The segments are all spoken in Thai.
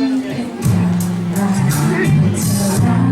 It's around.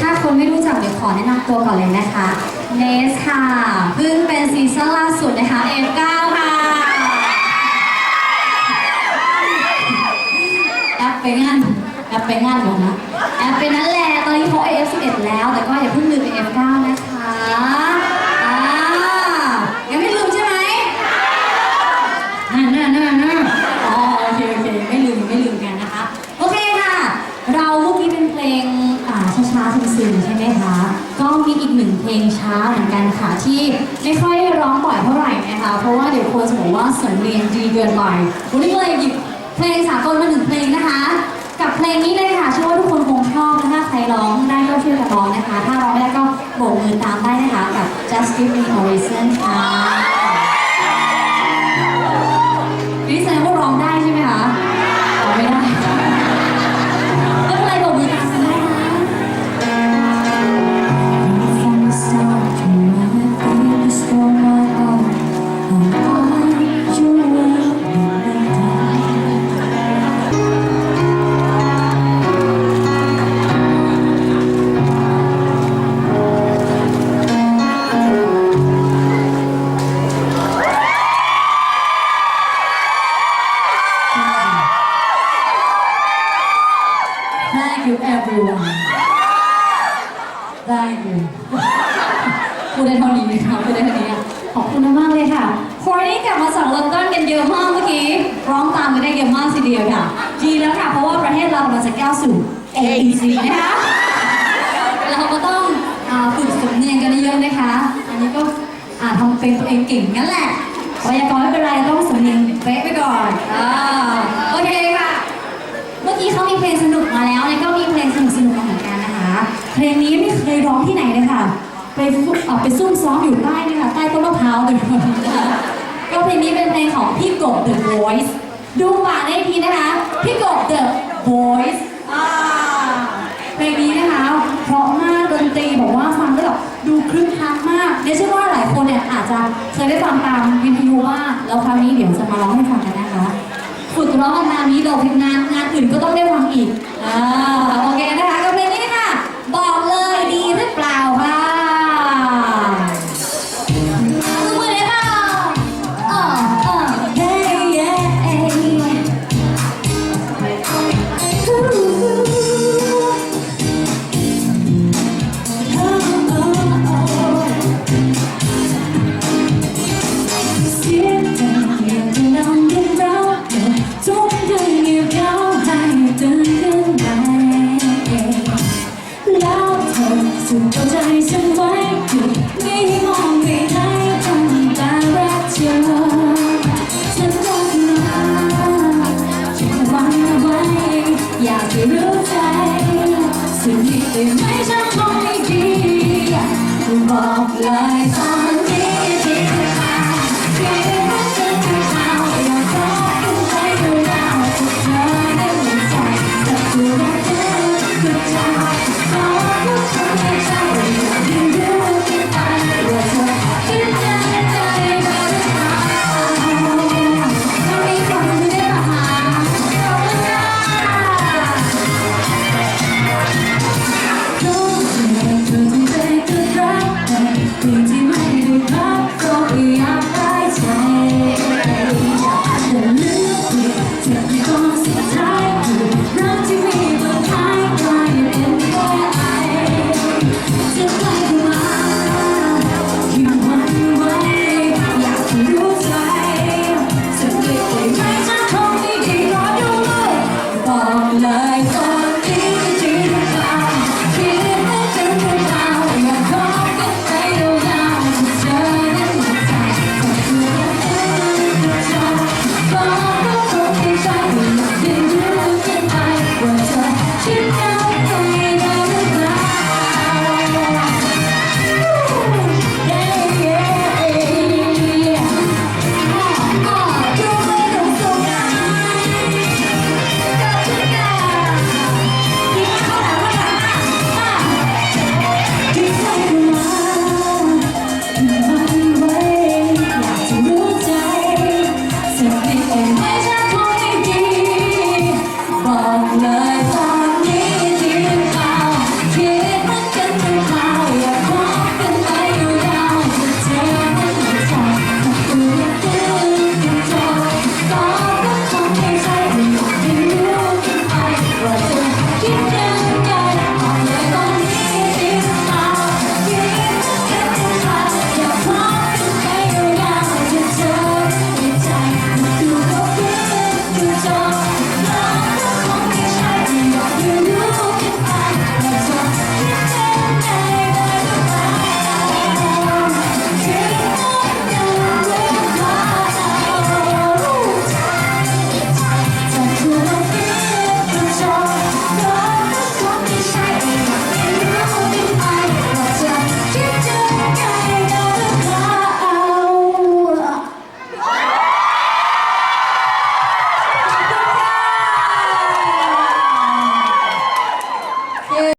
ถ้าคนไม่รู้จักเดี๋ยวขอแนะนำตัวก่อนเลยนะคะ เนสค่ะ เพิ่งเป็นซีซั่นล่าสุดนะคะ F9 ค่ะแอปไปงานแอปไปงานหรอนะ แอปไปนั่นแหละ ตอนนี้เขา F11 แล้ว แต่ก็อย่าเพิ่งลืม F9 นะคะอ่ายังไม่ลืมใช่ไหม น่าน่าน่าน่าอ๋อโอเคโอเคไม่ลืมไม่ลืมกันนะคะ โอเคค่ะ เราเมื่อกี้เป็นเพลงอ่าช้าๆซึมๆใช่ไหมคะ ก็มีอีก หนึ่งเพลงช้าเหมือนกันค่ะที่ไม่ค่อยร้องบ่อยเท่าไหร่นะคะเพราะว่าเดี๋ยวคนจะบอกว่าสำเนียงดีเกินไปวันนี้ก็เลยหยิบเพลงสากลมาหนึ่งเพลงนะคะ กับเพลงนี้เลยค่ะเชื่อว่าทุกคนคงชอบถ้าใครร้องได้ก็ช่วยกันร้องนะคะ ถ้าร้องไม่ได้ก็โบกมือตามได้นะคะกับ Just Give Me a Reason ค่ะ องตามมากทีเดียวค่ะ ดีแล้วค่ะ เพราะว่าประเทศเรากำลังจะก้าวสู่ AEC นะคะเราก็ต้องฝึกสำเนียงกันเยอะนะคะ อันนี้ก็ทำเป็นตัวเองเก่งงั้นแหละไวยากรณ์ไม่เป็นไรต้องสำเนียงเป๊ะไปก่อนอ่าโอเคค่ะ เมื่อกี้เขามีเพลงสนุกมาแล้วเนี่ยก็มีเพลงสนุกสนุกๆมาเหมือนกันนะคะ เพลงนี้ไม่เคยร้องที่ไหนเลยค่ะ ไปฟุเอ่อไปซุ่มซ้อมอยู่ใต้นี่ค่ะใต้ต้นมะพร้าวเลยนก็เพลงนี้เป็นเพลงของพี่กบ The Voice ดูปากได้ทีนะคะ พี่กบ The Voice อ่าเพลงนี้นะคะ เพราะมากดนตรีบอกว่าฟังแล้วแบบดูคลึ้นคลั้งมากเดี๋ยวเชื่อว่าหลายคนเนี่ยอาจจะเคยได้ฟังตามวิทยุว่างแล้วคราวนี้เดี๋ยวจะมาร้องให้ฟังกันนะคะฝึกร้องงานนี้เราพิมงานงานอื่นก็ต้องได้ฟังอีกอ่าโอเคนะคะกับเพลงนี้ค่ะ บอกเลย to me, it may just only be life.